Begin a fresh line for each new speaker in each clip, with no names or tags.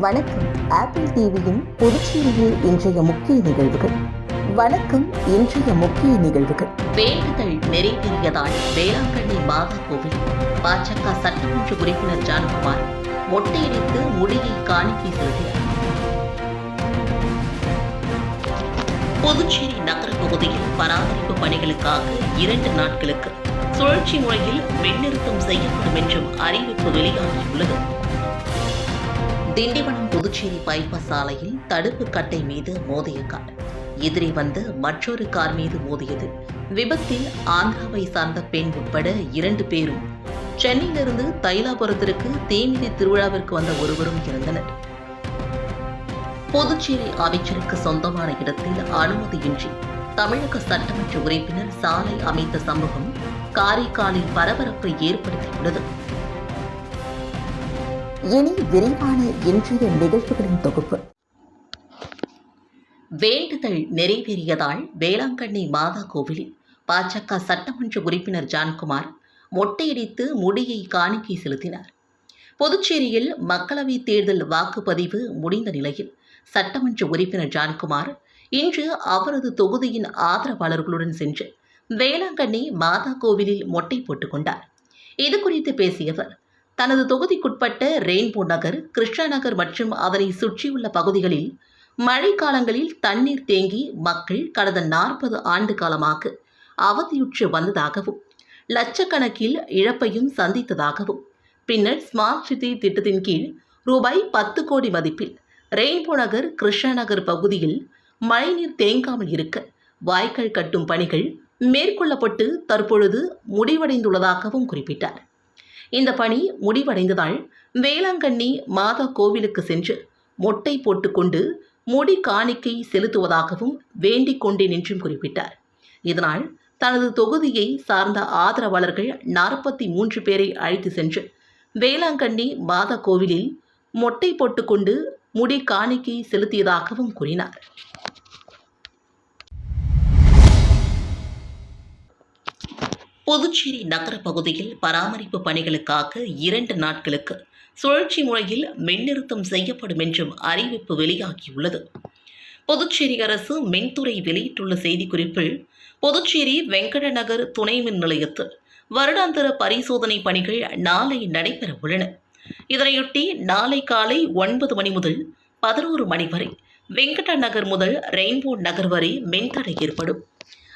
வணக்கம். ஆப்பிள் டிவியின் புதுச்சேரியில் இன்றைய முக்கிய நிகழ்வுகள். வணக்கம் இன்றைய முக்கிய நிகழ்வுகள்.
வேண்டுதல் நிறைவேறியதால் வேளாங்கண்ணி மாதா கோவில் பாஜக சட்டமன்ற உறுப்பினர் ஜான்குமார் மொட்டையடித்து முடியை காணிக்கை செலுத்தினார். புதுச்சேரி நகர பகுதியில் பராமரிப்பு பணிகளுக்காக இரண்டு நாட்களுக்கு சுழற்சி முறையில் மின்னிறுத்தம் செய்யப்படும் என்றும் அறிவிப்பு வெளியாகியுள்ளது. திண்டிவனம் புதுச்சேரி பைபாஸ் சாலையில் தடுப்பு கட்டை மீது மோதிய கார். எதிரே வந்து மற்றொரு கார் மீது மோதியது. விபத்தில் ஆந்திராவை சார்ந்த பெண் உட்பட இரண்டு பேரும். சென்னையிலிருந்து தைலாபுரத்திற்கு தேமிதி திருவிழாவிற்கு வந்த ஒருவரும் இருந்தனர் புதுச்சேரி அமைச்சருக்கு சொந்தமான இடத்தில் அனுமதியின்றி தமிழக சட்டமன்ற உறுப்பினர் சாலை அமைத்த சம்பவம் காரைக்காலில் பரபரப்பை ஏற்படுத்தியுள்ளது.
இனி விரைவான இன்றைய நிகழ்வுகளின் தொகுப்பு.
வேண்டுதல் நிறைவேறியதால் வேளாங்கண்ணி மாதா கோவிலில் பாஜக சட்டமன்ற உறுப்பினர் ஜான்குமார் மொட்டையடித்து முடியை காணிக்கை செலுத்தினார். புதுச்சேரியில் மக்களவைத் தேர்தல் வாக்குப்பதிவு முடிந்த நிலையில் சட்டமன்ற உறுப்பினர் ஜான்குமார் இன்று அவரது தொகுதியின் ஆதரவாளர்களுடன் சென்று வேளாங்கண்ணி மாதா கோவிலில் மொட்டை போட்டுக் கொண்டார். இது குறித்து பேசிய அவர் தனது தொகுதிக்குட்பட்ட ரெயின்போ நகர் கிருஷ்ணா நகர் மற்றும் அதனை சுற்றியுள்ள பகுதிகளில் மழைக்காலங்களில் தண்ணீர் தேங்கி மக்கள் கடந்த நாற்பது ஆண்டு காலமாக அவதியுற்று வந்ததாகவும் லட்சக்கணக்கில் இழப்பையும் சந்தித்ததாகவும் பின்னர் ஸ்மார்ட் சிட்டி திட்டத்தின் கீழ் ரூபாய் பத்து கோடி மதிப்பில் ரெயின்போ நகர் கிருஷ்ணா நகர் பகுதியில் மழைநீர் தேங்காமல் இருக்க வாய்க்கால் கட்டும் பணிகள் மேற்கொள்ளப்பட்டு தற்பொழுது முடிவடைந்துள்ளதாகவும் குறிப்பிட்டார். இந்த பணி முடிவடைந்ததால் வேளாங்கண்ணி மாதா கோவிலுக்கு சென்று மொட்டை போட்டுக்கொண்டு முடி காணிக்கை செலுத்துவதாகவும் வேண்டிக் கொண்டேன் என்றும் குறிப்பிட்டார். இதனால் தனது தொகுதியை சார்ந்த ஆதரவாளர்கள் நாற்பத்தி மூன்று பேரை அழைத்து சென்று வேளாங்கண்ணி மாதா கோவிலில் மொட்டை போட்டுக்கொண்டு முடி காணிக்கை செலுத்தியதாகவும் கூறினார். புதுச்சேரி நகர பகுதியில் பராமரிப்பு பணிகளுக்காக இரண்டு நாட்களுக்கு சுழற்சி முறையில் மின்னிறுத்தம் செய்யப்படும் என்றும் அறிவிப்பு வெளியாகியுள்ளது. புதுச்சேரி அரசு மின்துறை வெளியிட்டுள்ள செய்திக்குறிப்பில் புதுச்சேரி வெங்கட நகர் துணை மின் நிலையத்தில் வருடாந்திர பரிசோதனை பணிகள் நாளை நடைபெற உள்ளன. இதனையொட்டி நாளை காலை ஒன்பது மணி முதல் பதினோரு மணி வரை வெங்கட நகர் முதல் ரெயின்போ நகர் வரை மின்தடை ஏற்படும்.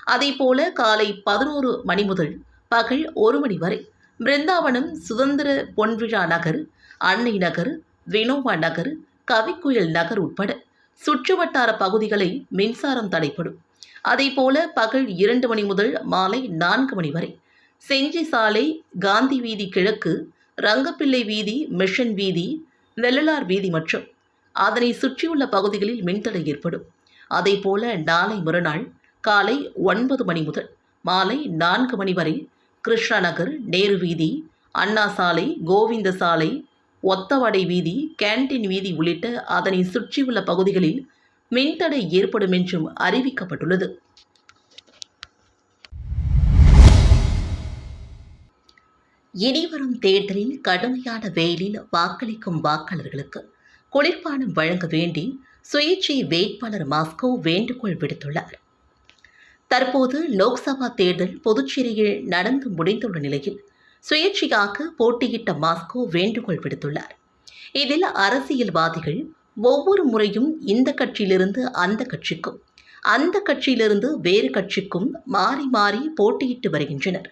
அதேபோல காலை பதினோரு மணி முதல் பகல் ஒரு மணி வரை பிருந்தாவனம் சுதந்திர பொன்விழா நகர் அன்னை நகர் வினோவா நகர் கவிக்குயில் நகர் உட்பட சுற்றுவட்டார பகுதிகளை மின்சாரம் தடைப்படும் அதேபோல பகல் இரண்டு மணி முதல் மாலை நான்கு மணி வரை செஞ்சி சாலை காந்தி வீதி கிழக்கு ரங்கப்பிள்ளை வீதி மிஷன் வீதி வெள்ளலார் வீதி மற்றும் அதனை சுற்றியுள்ள பகுதிகளில் மின்தடை ஏற்படும். அதேபோல நாளை மறுநாள் காலை ஒன்பது மணி முதல் மாலை நான்கு மணி வரை கிருஷ்ணா நகர் நேரு வீதி அண்ணா சாலை கோவிந்த சாலை ஒத்தவடை வீதி கேண்டீன் வீதி உள்ளிட்ட அதனை சுற்றியுள்ள பகுதிகளில் மின்தடை ஏற்படும் என்றும் அறிவிக்கப்பட்டுள்ளது. இனிவரும் தேர்தலில் கடுமையான வெயிலில் வாக்களிக்கும் வாக்காளர்களுக்கு குளிர்பானம் வழங்க வேண்டி சுயேட்சை வேட்பாளர் மாஸ்கோ வேண்டுகோள் விடுத்துள்ளார். தற்போது லோக்சபா தேர்தல் புதுச்சேரியில் நடந்து முடிந்துள்ள நிலையில் சுயேட்சையாக போட்டியிட்ட மாஸ்கோ வேண்டுகோள் விடுத்துள்ளார். இதில் அரசியல்வாதிகள் ஒவ்வொரு முறையும் இந்த கட்சியிலிருந்து அந்த கட்சிக்கும் அந்த கட்சியிலிருந்து வேறு கட்சிக்கும் மாறி மாறி போட்டியிட்டு வருகின்றனர்.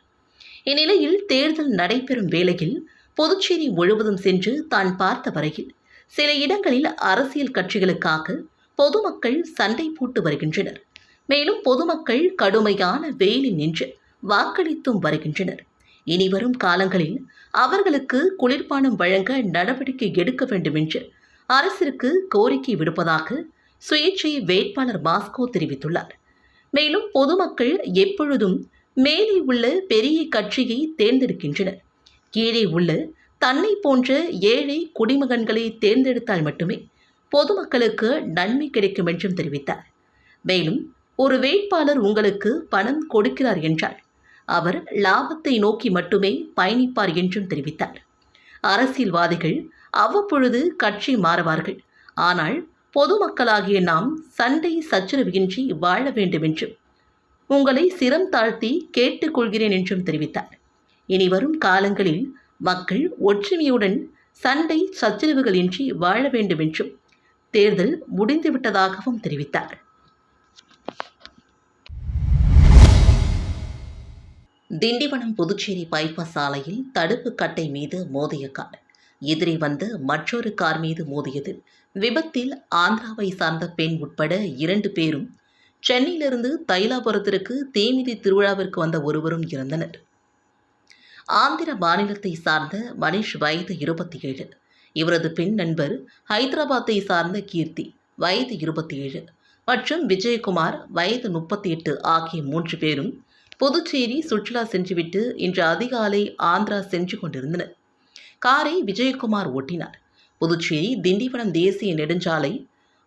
இந்நிலையில் தேர்தல் நடைபெறும் வேளையில் புதுச்சேரி முழுவதும் சென்று தான் பார்த்த வரையில் சில இடங்களில் அரசியல் கட்சிகளுக்காக பொதுமக்கள் சண்டை போட்டு வருகின்றனர். மேலும் பொதுமக்கள் கடுமையான வெயிலில் நின்று வாக்களித்தும் வருகின்றனர். இனிவரும் காலங்களில் அவர்களுக்கு குளிர்பானம் வழங்க நடவடிக்கை எடுக்க வேண்டும் என்று அரசிற்கு கோரிக்கை விடுப்பதாக சுயேட்சை வேட்பாளர் மாஸ்கோ தெரிவித்துள்ளார். மேலும் பொதுமக்கள் எப்பொழுதும் மேலே உள்ள பெரிய கட்சியை தேர்ந்தெடுக்கின்றனர். கீழே உள்ள தன்னை போன்ற ஏழை குடிமகன்களை தேர்ந்தெடுத்தால் மட்டுமே பொதுமக்களுக்கு நன்மை கிடைக்கும் என்றும் தெரிவித்தார். மேலும் ஒரு வேட்பாளர் உங்களுக்கு பணம் கொடுக்கிறார் என்றால் அவர் லாபத்தை நோக்கி மட்டுமே பயணிப்பார் என்றும் தெரிவித்தார். அரசியல்வாதிகள் அவ்வப்பொழுது கட்சி மாறுவார்கள். ஆனால் பொதுமக்களாகிய நாம் சண்டை சச்சரவின்றி வாழ வேண்டும் என்றும் உங்களை சிரம் தாழ்த்தி கேட்டுக்கொள்கிறேன் என்றும் தெரிவித்தார். இனி வரும் காலங்களில் மக்கள் ஒற்றுமையுடன் சண்டை சச்சரவுகளின்றி வாழ வேண்டும் என்றும் தேர்தல் முடிந்துவிட்டதாகவும் தெரிவித்தார். திண்டிவனம் புதுச்சேரி பைபாஸ் சாலையில் தடுப்பு கட்டை மீது மோதிய கார். எதிரே வந்த மற்றொரு கார் மீது மோதியது. விபத்தில் ஆந்திராவை சார்ந்த பெண் உட்பட இரண்டு பேரும் சென்னையிலிருந்து தைலாபுரத்திற்கு தேமிதி திருவிழாவிற்கு வந்த ஒருவரும் இறந்தனர். ஆந்திர மாநிலத்தை சார்ந்த மனிஷ் வயது இருபத்தி ஏழு இவரது பெண் நண்பர் ஹைதராபாத்தை சார்ந்த கீர்த்தி வயது இருபத்தி ஏழு மற்றும் விஜயகுமார் வயது முப்பத்தி எட்டு ஆகிய மூன்று பேரும் புதுச்சேரி சுற்றுலா சென்றுவிட்டு இன்று அதிகாலை ஆந்திரா சென்று கொண்டிருந்தனர். காரை விஜயகுமார் ஓட்டினார். புதுச்சேரி திண்டிவனம் தேசிய நெடுஞ்சாலை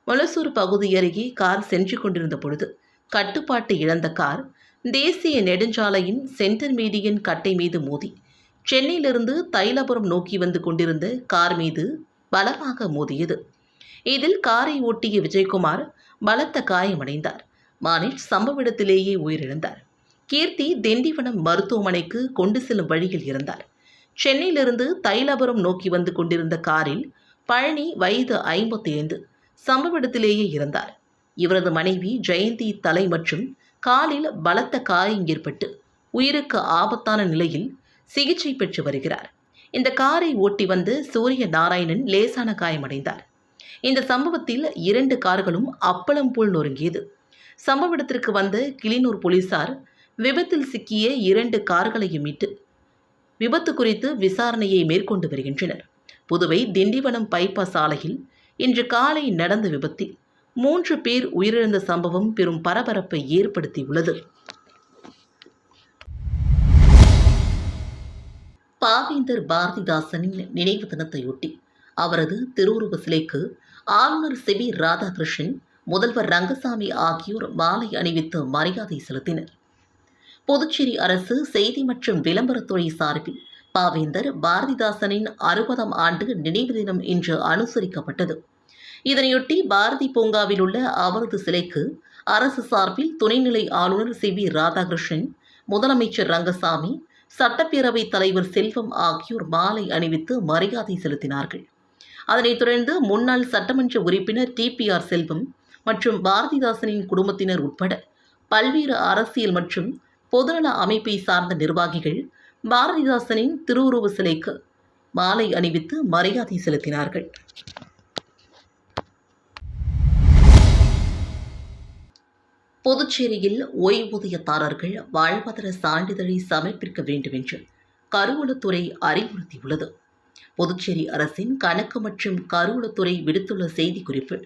மொலசூர் பகுதி அருகே கார் சென்று கொண்டிருந்த பொழுது கட்டுப்பாட்டு இழந்த கார் தேசிய நெடுஞ்சாலையின் சென்டர் மீடியன் கட்டை மீது மோதி சென்னையிலிருந்து தைலபுரம் நோக்கி வந்து கொண்டிருந்த கார் மீது பலமாக மோதியது. இதில் காரை ஓட்டிய விஜயகுமார் பலத்த காயமடைந்தார். மானிஷ் சம்பவ இடத்திலேயே உயிரிழந்தார். கீர்த்தி திண்டிவனம் மருத்துவமனைக்கு கொண்டு செல்லும் வழியில் இருந்தார். சென்னையிலிருந்து தைலாபுரம் நோக்கி வந்து கொண்டிருந்த காரில் பழனி வயது ஐம்பத்தி ஐந்து சம்பவ இடத்திலேயே இருந்தார். இவரது மனைவி ஜெயந்தி தலை மற்றும் காலில் பலத்த காயம் ஏற்பட்டு உயிருக்கு ஆபத்தான நிலையில் சிகிச்சை பெற்று வருகிறார். இந்த காரை ஓட்டி வந்து சூரிய நாராயணன் லேசான காயமடைந்தார். இந்த சம்பவத்தில் இரண்டு கார்களும் அப்பளம் போல் நொறுங்கியது. சம்பவ இடத்திற்கு வந்த கிளிநூர் போலீசார் விபத்தில் சிக்கிய இரண்டு கார்களையும் மீட்டு. விபத்து குறித்து விசாரணையை மேற்கொண்டு வருகின்றனர். புதுவை திண்டிவனம் பைபாஸ் சாலையில் இன்று காலை நடந்த விபத்தில் மூன்று பேர் உயிரிழந்த சம்பவம் பெரும் பரபரப்பை ஏற்படுத்தியுள்ளது. பாவேந்தர் பாரதிதாசனின் நினைவு தினத்தையொட்டி அவரது திருவுருவ சிலைக்கு ஆளுநர் செவி ராதாகிருஷ்ணன் முதல்வர் ரங்கசாமி ஆகியோர் மாலை அணிவித்து மரியாதை செலுத்தினர். புதுச்சேரி அரசு செய்தி மற்றும் விளம்பரத்துறை சார்பில் பாவேந்தர் பாரதிதாசனின் அறுபதாம் ஆண்டு நினைவு தினம் இன்று அனுசரிக்கப்பட்டது. இதனையொட்டி பாரதி பூங்காவில் உள்ள அவரது சிலைக்கு அரசு சார்பில் துணைநிலை ஆளுநர் சி. வி. ராதாகிருஷ்ணன் முதலமைச்சர் ரங்கசாமி சட்டப்பேரவைத் தலைவர் செல்வம் ஆகியோர் மாலை அணிவித்து மரியாதை செலுத்தினார்கள். அதனைத் தொடர்ந்து முன்னாள் சட்டமன்ற உறுப்பினர் டிபிஆர் செல்வம் மற்றும் பாரதிதாசனின் குடும்பத்தினர் உட்பட பல்வேறு அரசியல் மற்றும் பொதுநல அமைப்பை சார்ந்த நிர்வாகிகள் பாரதிதாசனின் திருவுருவ சிலைக்கு மாலை அணிவித்து மரியாதை செலுத்தினார்கள். புதுச்சேரியில் ஓய்வூதியதாரர்கள் வாழ்வதர சான்றிதழை சமர்ப்பிக்க வேண்டும் என்று கருவூலத்துறை அறிவுறுத்தியுள்ளது. புதுச்சேரி அரசின் கணக்கு மற்றும் கருவூலத்துறை விடுத்துள்ள செய்திக்குறிப்பு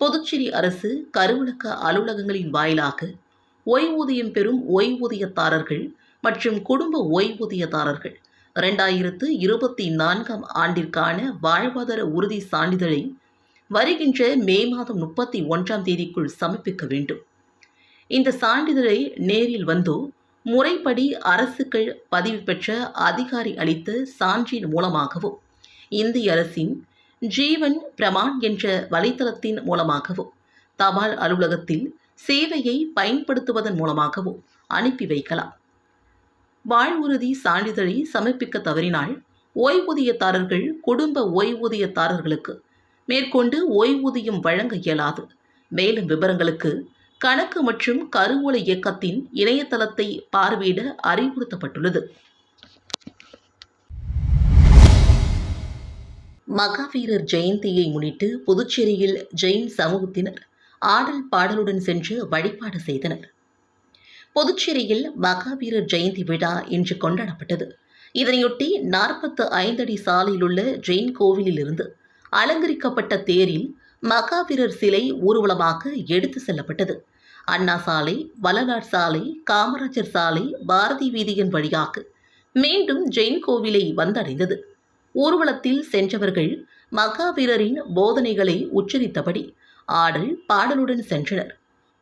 புதுச்சேரி அரசு கருவூலக்க அலுவலகங்களின் வாயிலாக ஓய்வூதியம் பெறும் ஓய்வூதியதாரர்கள் மற்றும் குடும்ப ஓய்வூதியதாரர்கள். இரண்டாயிரத்து இருபத்தி நான்காம் ஆண்டிற்கான வாழ்வாதார உறுதி சான்றிதழை வருகின்ற மே மாதம் முப்பத்தி ஒன்றாம் தேதிக்குள் சமர்ப்பிக்க வேண்டும். இந்த சான்றிதழை நேரில் வந்தோ முறைப்படி அரசுகள் பதிவு பெற்ற அதிகாரி அளித்த சான்றின் மூலமாகவோ இந்திய அரசின் ஜீவன் பிரமான் என்ற வலைத்தளத்தின் மூலமாகவோ தபால் அலுவலகத்தில் சேவையை பயன்படுத்துவதன் மூலமாகவோ அனுப்பி வைக்கலாம். வாழ்வுறுதி சான்றிதழை சமர்ப்பிக்க தவறினால் ஓய்வூதியதாரர்கள் குடும்ப ஓய்வூதியதாரர்களுக்கு மேற்கொண்டு ஓய்வூதியம் வழங்க இயலாது. மேலும் விவரங்களுக்கு கணக்கு மற்றும் கருவூல இயக்கத்தின் இணையதளத்தை பார்வையிட அறிவுறுத்தப்பட்டுள்ளது. மகாவீரர் ஜெயந்தியை முன்னிட்டு புதுச்சேரியில் ஜெயின் சமூகத்தினர் ஆடல் பாடலுடன் சென்று வழிபாடு செய்தனர். புதுச்சேரியில் மகாவீரர் ஜெயந்தி விழா இன்று கொண்டாடப்பட்டது. இதனையொட்டி நாற்பத்து ஐந்தடி சாலையில் உள்ள ஜெயின் கோவிலிலிருந்து அலங்கரிக்கப்பட்ட தேரில் மகாவீரர் சிலை ஊர்வலமாக எடுத்து செல்லப்பட்டது. அண்ணா சாலை வள்ளலார் சாலை காமராஜர் சாலை பாரதி வீதியின் வழியாக மீண்டும் ஜெயின் கோவிலை வந்தடைந்தது. ஊர்வலத்தில் சென்றவர்கள் மகாவீரரின் போதனைகளை உச்சரித்தபடி ஆடல் பாடலுடன் சென்றனர்.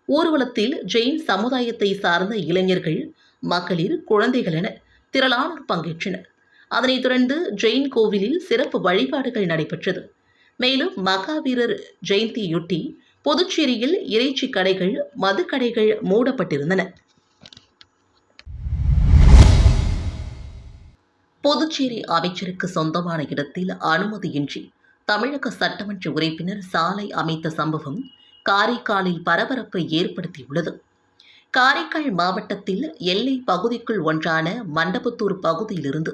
ஊர்வலத்தில் ஜெயின் சமுதாயத்தை சார்ந்த இளைஞர்கள் மகளிர் குழந்தைகள் என திரளானோர் பங்கேற்றனர். அதனைத் தொடர்ந்து ஜெயின் கோவிலில் சிறப்பு வழிபாடுகள் நடைபெற்றது. மேலும் மகாவீரர் ஜெயந்தியொட்டி புதுச்சேரியில் இறைச்சி கடைகள் மதுக்கடைகள் மூடப்பட்டிருந்தன. புதுச்சேரி அமைச்சருக்கு சொந்தமான இடத்தில் அனுமதியின்றி தமிழக சட்டமன்ற உறுப்பினர் சாலை அமைத்த சம்பவம் காரைக்காலில் பரபரப்பை ஏற்படுத்தியுள்ளது. காரைக்கால் மாவட்டத்தில் எல்லை பகுதிக்குள் ஒன்றான மண்டபத்தூர் பகுதியிலிருந்து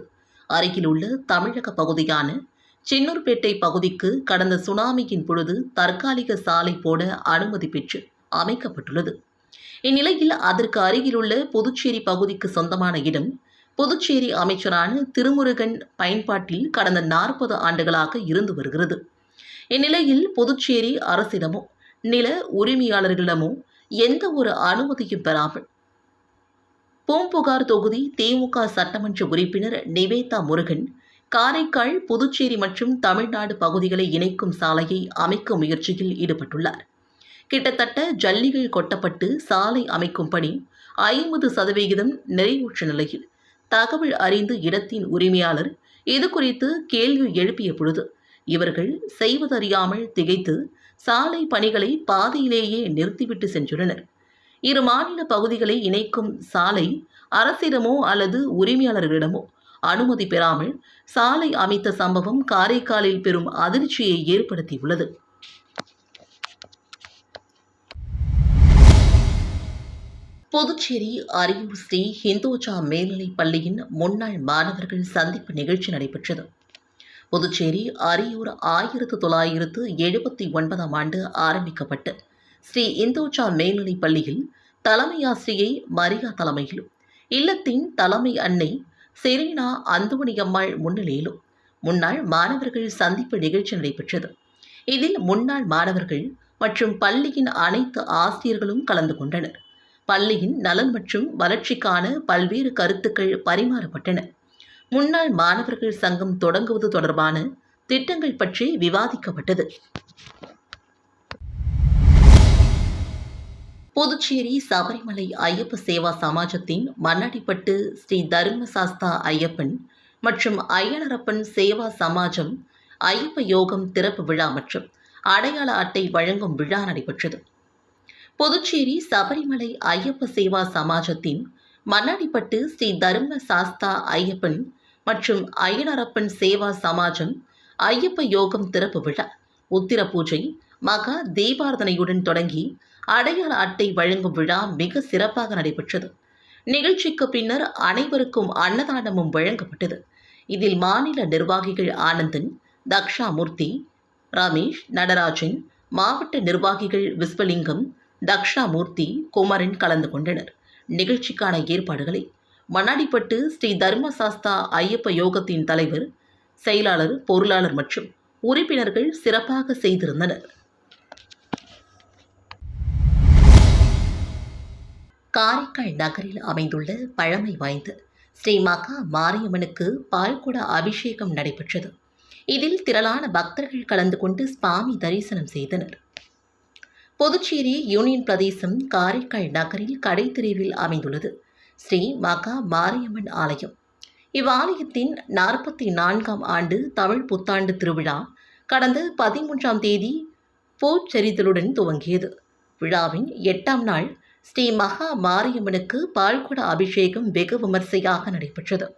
அருகிலுள்ள தமிழக பகுதியான சின்னூர்பேட்டை பகுதிக்கு கடந்த சுனாமியின் பொழுது தற்காலிக சாலை போட அனுமதி பெற்று அமைக்கப்பட்டுள்ளது. இந்நிலையில் அதற்கு அருகிலுள்ள புதுச்சேரி பகுதிக்கு சொந்தமான இடம் புதுச்சேரி அமைச்சரான திருமுருகன் பயன்பாட்டில் கடந்த நாற்பது ஆண்டுகளாக இருந்து வருகிறது. இந்நிலையில் புதுச்சேரி அரசிடமோ நில உரிமையாளர்களிடமோ எந்த ஒரு அனுமதியும் பெறாமல் பூம்புகார் தொகுதி திமுக சட்டமன்ற உறுப்பினர் நிவேதா முருகன் காரைக்கால் புதுச்சேரி மற்றும் தமிழ்நாடு பகுதிகளை இணைக்கும் சாலையை அமைக்க முயற்சியில் ஈடுபட்டுள்ளார். கிட்டத்தட்ட ஜல்லிகள் கொட்டப்பட்டு சாலை அமைக்கும் பணி ஐம்பது சதவிகிதம் நிறைவுற்ற நிலையில் தகவல் அறிந்து இடத்தின் உரிமையாளர் இது குறித்து கேள்வி எழுப்பிய பொழுது இவர்கள் செய்வதறியாமல் திகைத்து சாலை பணிகளை பாதியிலேயே நிறுத்திவிட்டு சென்றுள்ளனர். இரு மாநில பகுதிகளை இணைக்கும் சாலை அரசிடமோ அல்லது உரிமையாளர்களிடமோ அனுமதி பெறாமல் சாலை அமைத்த சம்பவம் காரைக்காலில் பெரும் அதிர்ச்சியை ஏற்படுத்தியுள்ளது. புதுச்சேரி அரியூர் ஸ்ரீ ஹிந்தோஜா மேல்நிலைப் பள்ளியின் முன்னாள் மாணவர்கள் சந்திப்பு நிகழ்ச்சி நடைபெற்றது. புதுச்சேரி அரியூர் ஆயிரத்து தொள்ளாயிரத்து எழுபத்தி ஒன்பதாம் ஆண்டு ஆரம்பிக்கப்பட்டு ஸ்ரீ இந்தோஜா மேல்நிலைப் பள்ளியில் தலைமை ஆசிரியை மரியா தலைமையிலும் இல்லத்தின் தலைமை அன்னை செரீனா அந்தோணியம்மாள் முன்னிலையிலும் முன்னாள் மாணவர்கள் சந்திப்பு நிகழ்ச்சி நடைபெற்றது. இதில் முன்னாள் மாணவர்கள் மற்றும் பள்ளியின் அனைத்து ஆசிரியர்களும் கலந்து கொண்டனர். பள்ளியின் நலன் மற்றும் வளர்ச்சிக்கான பல்வேறு கருத்துக்கள் பரிமாறப்பட்டன. முன்னாள் மாணவர்கள் சங்கம் தொடங்குவது தொடர்பான திட்டங்கள் பற்றி விவாதிக்கப்பட்டது. புதுச்சேரி சபரிமலை ஐயப்ப சேவா சமாஜத்தின் மண்ணடிப்பட்டு ஸ்ரீ தர்மசாஸ்தா ஐயப்பன் மற்றும் ஐயனரப்பன் சேவா சமாஜம் ஐயப்ப யோகம் திறப்பு விழா மற்றும் அடையாள அட்டை வழங்கும் விழா நடைபெற்றது. புதுச்சேரி சபரிமலை ஐயப்ப சேவா சமாஜத்தின் மண்ணாடிப்பட்டு ஸ்ரீ தர்ம சாஸ்தா ஐயப்பன் மற்றும் ஐயனரப்பன் சேவா சமாஜம் ஐயப்ப யோகம் திறப்பு விழா. உத்திர பூஜை மகா தீபார்த்தனையுடன் தொடங்கி அடையாள அட்டை வழங்கும் விழா மிக சிறப்பாக நடைபெற்றது. நிகழ்ச்சிக்கு பின்னர் அனைவருக்கும் அன்னதானமும் வழங்கப்பட்டது. இதில் மாநில நிர்வாகிகள் ஆனந்தன் தக்ஷாமூர்த்தி ரமேஷ் நடராஜன் மாவட்ட நிர்வாகிகள் விஸ்வலிங்கம் தக்ஷாமூர்த்தி குமரன் கலந்து கொண்டனர். நிகழ்ச்சிக்கான ஏற்பாடுகளை மண்ணாடிப்பட்டு ஸ்ரீ தர்மசாஸ்தா ஐயப்ப யோகத்தின் தலைவர் செயலாளர் பொருளாளர் மற்றும் உறுப்பினர்கள் சிறப்பாக செய்திருந்தனர். காரைக்கால் நகரில் அமைந்துள்ள பழமை வாய்ந்த ஸ்ரீ மகா மாரியம்மனுக்கு பால்குட அபிஷேகம் நடைபெற்றது. இதில் திரளான பக்தர்கள் கலந்து கொண்டு சுவாமி தரிசனம் செய்தனர். புதுச்சேரி யூனியன் பிரதேசம் காரைக்கால் நகரில் கடைத்தெருவில் அமைந்துள்ளது. ஸ்ரீ மகா மாரியம்மன் ஆலயம். இவ்வாலயத்தின் நாற்பத்தி நான்காம் ஆண்டு தமிழ் புத்தாண்டு திருவிழா கடந்த பதிமூன்றாம் தேதி பூச்செறிதலுடன் துவங்கியது. விழாவின் எட்டாம் நாள் ஸ்ரீ மகா மாரியம்மனுக்கு பால்குட அபிஷேகம் வெகு விமர்சையாக நடைபெற்றது.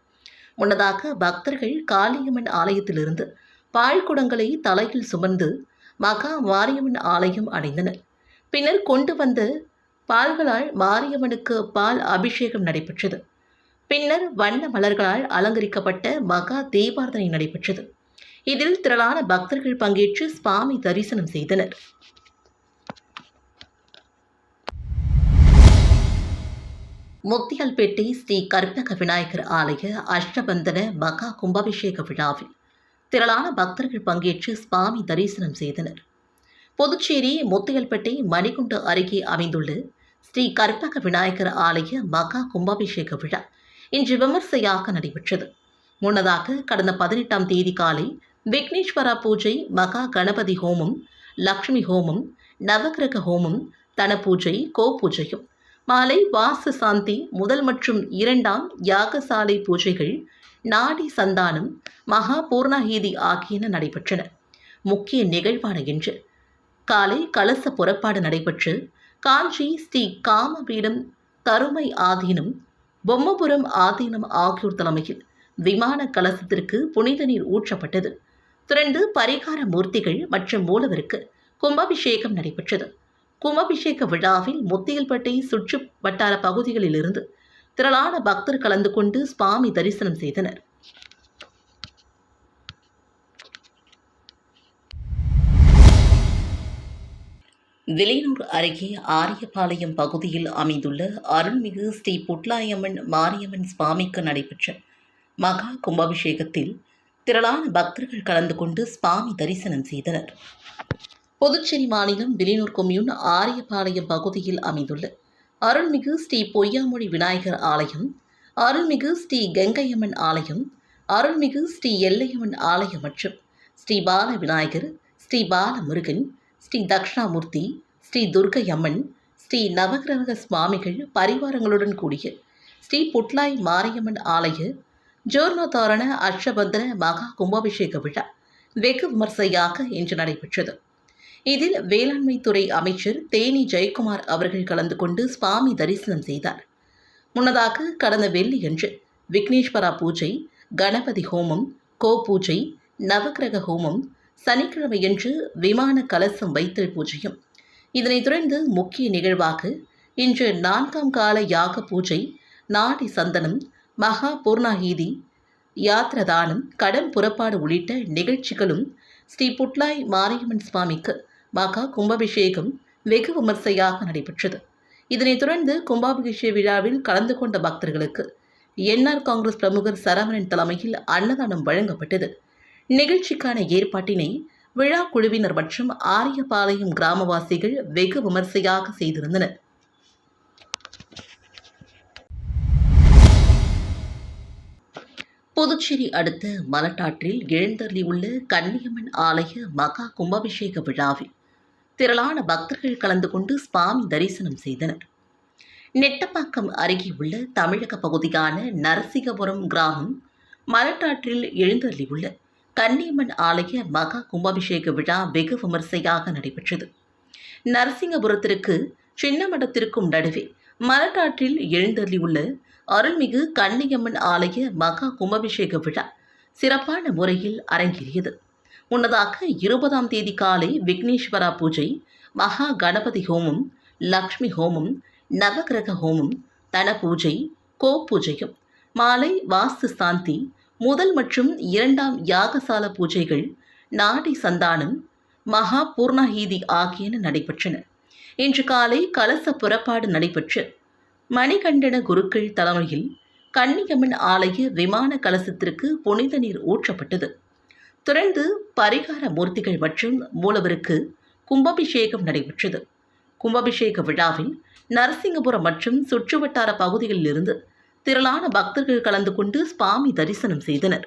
முன்னதாக பக்தர்கள் காளியம்மன் ஆலயத்திலிருந்து பால்குடங்களை தலையில் சுமந்து மகா மாரியம்மன் ஆலயம் அடைந்தனர் பின்னர் கொண்டு வந்த பால்களால் மாரியம்மனுக்கு பால் அபிஷேகம் நடைபெற்றது. பின்னர் வண்ண மலர்களால் அலங்கரிக்கப்பட்ட மகா தீபார்த்தனை நடைபெற்றது. இதில் திரளான பக்தர்கள் பங்கேற்று சுவாமி தரிசனம் செய்தனர். முத்தியல்பேட்டை ஸ்ரீ கற்பக விநாயகர் ஆலய அஷ்டபந்தன மகா கும்பாபிஷேக விழாவில் திரளான பக்தர்கள் பங்கேற்று சுவாமி தரிசனம் செய்தனர். புதுச்சேரி முத்தியல்பேட்டை மணிகுண்டு அருகே அமைந்துள்ள ஸ்ரீ கற்பக விநாயகர் ஆலய மகா கும்பாபிஷேக விழா இன்று விமர்சையாக நடைபெற்றது. முன்னதாக கடந்த பதினெட்டாம் தேதி காலை விக்னேஸ்வரா பூஜை மகா கணபதி ஹோமம் லக்ஷ்மி ஹோமம் நவகிரக ஹோமம் தன பூஜை கோ பூஜையும் மாலை வாசு சாந்தி முதல் மற்றும் இரண்டாம் யாகசாலை பூஜைகள் நாடி சந்தானம் மகா பூர்ணாஹீதி ஆகியன நடைபெற்றன. முக்கிய நிகழ்வான இன்று. காலை கலச புறப்பாடு நடைபெற்று காஞ்சி ஸ்ரீ காமபீடம் தருமை ஆதீனம் பொம்மபுரம் ஆதீனம் ஆகியோர் தலைமையில் விமான கலசத்திற்கு புனித நீர் ஊற்றப்பட்டது. திரண்டு பரிகார மூர்த்திகள் மற்றும் மூலவருக்கு கும்பாபிஷேகம் நடைபெற்றது. கும்பாபிஷேக விழாவில் முத்தியல்பட்டை சுற்று வட்டார பகுதிகளிலிருந்து திரளான பக்தர் கலந்து கொண்டு சுவாமி தரிசனம் செய்தனர். வில்லியனூர் அருகே ஆரியபாளையம் பகுதியில் அமைந்துள்ள அருள்மிகு ஸ்ரீ புட்லாயம்மன் மாரியம்மன் சுவாமிக்கு நடைபெற்ற மகா கும்பாபிஷேகத்தில் திரளான பக்தர்கள் கலந்து கொண்டு சுவாமி தரிசனம் செய்தனர். புதுச்சேரி மாநிலம் வில்லியனூர் கொம்யூன் ஆரியபாளையம் பகுதியில் அமைந்துள்ள அருள்மிகு ஸ்ரீ பொய்யாமொழி விநாயகர் ஆலயம் அருள்மிகு ஸ்ரீ கங்கையம்மன் ஆலயம் அருள்மிகு ஸ்ரீ எல்லையம்மன் ஆலயம் மற்றும் ஸ்ரீ பால விநாயகர் ஸ்ரீ பால முருகன் ஸ்ரீ தக்ஷணாமூர்த்தி ஸ்ரீ துர்க்கை அம்மன் ஸ்ரீ நவகிரக சுவாமிகள் பரிவாரங்களுடன் கூடிய ஸ்ரீ புட்லாய் மாரியம்மன் ஆலய ஜோர்ணோதாரண அஷ்டபந்தன மகா கும்பாபிஷேக விழா வெகு விமர்சையாக இன்று நடைபெற்றது. இதில் வேளாண்மைத்துறை அமைச்சர் தேனி ஜெயக்குமார் அவர்கள் கலந்து கொண்டு சுவாமி தரிசனம் செய்தார். முன்னதாக கடந்த வெள்ளியன்று விக்னேஸ்வரா பூஜை கணபதி ஹோமம் கோ பூஜை நவக்கிரக ஹோமம் சனிக்கிழமையன்று விமான கலசம் வைத்தல் பூஜையும். இதனைத் தொடர்ந்து முக்கிய நிகழ்வாக இன்று நான்காம் கால யாக பூஜை நாடி சந்தனம் மகா பூர்ணாகீதி யாத்ரதானம் கடன் புறப்பாடு உள்ளிட்ட நிகழ்ச்சிகளும் ஸ்ரீ புட்லாய் மாரியம்மன் சுவாமிக்கு மகா கும்பாபிஷேகம் வெகு விமர்சையாக நடைபெற்றது. இதனைத் தொடர்ந்து கும்பாபிஷேக விழாவில் கலந்து கொண்ட பக்தர்களுக்கு என்ஆர் காங்கிரஸ் பிரமுகர் சரவணன் தலைமையில் அன்னதானம் வழங்கப்பட்டது. நிகழ்ச்சிக்கான ஏற்பாட்டினை விழா குழுவினர் மற்றும் ஆரியபாளையம் கிராமவாசிகள் வெகு விமர்சையாக செய்திருந்தனர். புதுச்சேரி அடுத்த மலட்டாற்றில் எழுந்தருளியுள்ள கன்னியம்மன் ஆலய மகா கும்பாபிஷேக விழாவில் திரளான பக்தர்கள் கலந்து கொண்டு சுவாமி தரிசனம் செய்தனர். நெட்டப்பாக்கம் அருகே உள்ள தமிழக பகுதியான நரசிங்கபுரம் கிராமம் மலட்டாற்றில் எழுந்தள்ளியுள்ள கன்னியம்மன் ஆலய மகா கும்பாபிஷேக விழா வெகு விமர்சையாக நடைபெற்றது. நரசிங்கபுரத்திற்கு சின்னமடத்திற்கும் நடுவே மலட்டாற்றில் எழுந்தள்ளியுள்ள அருள்மிகு கன்னியம்மன் ஆலய மகா கும்பாபிஷேக விழா சிறப்பான முறையில் அரங்கேறியது. முன்னதாக இருபதாம் தேதி காலை விக்னேஸ்வரா பூஜை மகா கணபதி ஹோமம் லக்ஷ்மி ஹோமம் நவகிரக ஹோமம் தன பூஜை கோ பூஜையும் மாலை வாஸ்து சாந்தி முதல் மற்றும் இரண்டாம் யாகசால பூஜைகள் நாடி சந்தானம் மகா பூர்ணஹீதி ஆகியன நடைபெற்றன. இன்று காலை கலச புறப்பாடு நடைபெற்று மணிகண்டன குருக்கள் தலைமையில் கன்னியம்மன் ஆலய விமான கலசத்திற்கு புனித நீர் ஊற்றப்பட்டது. தொடர்ந்து பரிகார மூர்த்திகள் மற்றும் மூலவருக்கு கும்பாபிஷேகம் நடைபெற்றது. கும்பாபிஷேக விழாவில் நரசிங்கபுரம் மற்றும் சுற்றுவட்டார பகுதிகளிலிருந்து திரளான பக்தர்கள் கலந்து கொண்டு சுவாமி தரிசனம் செய்தனர்.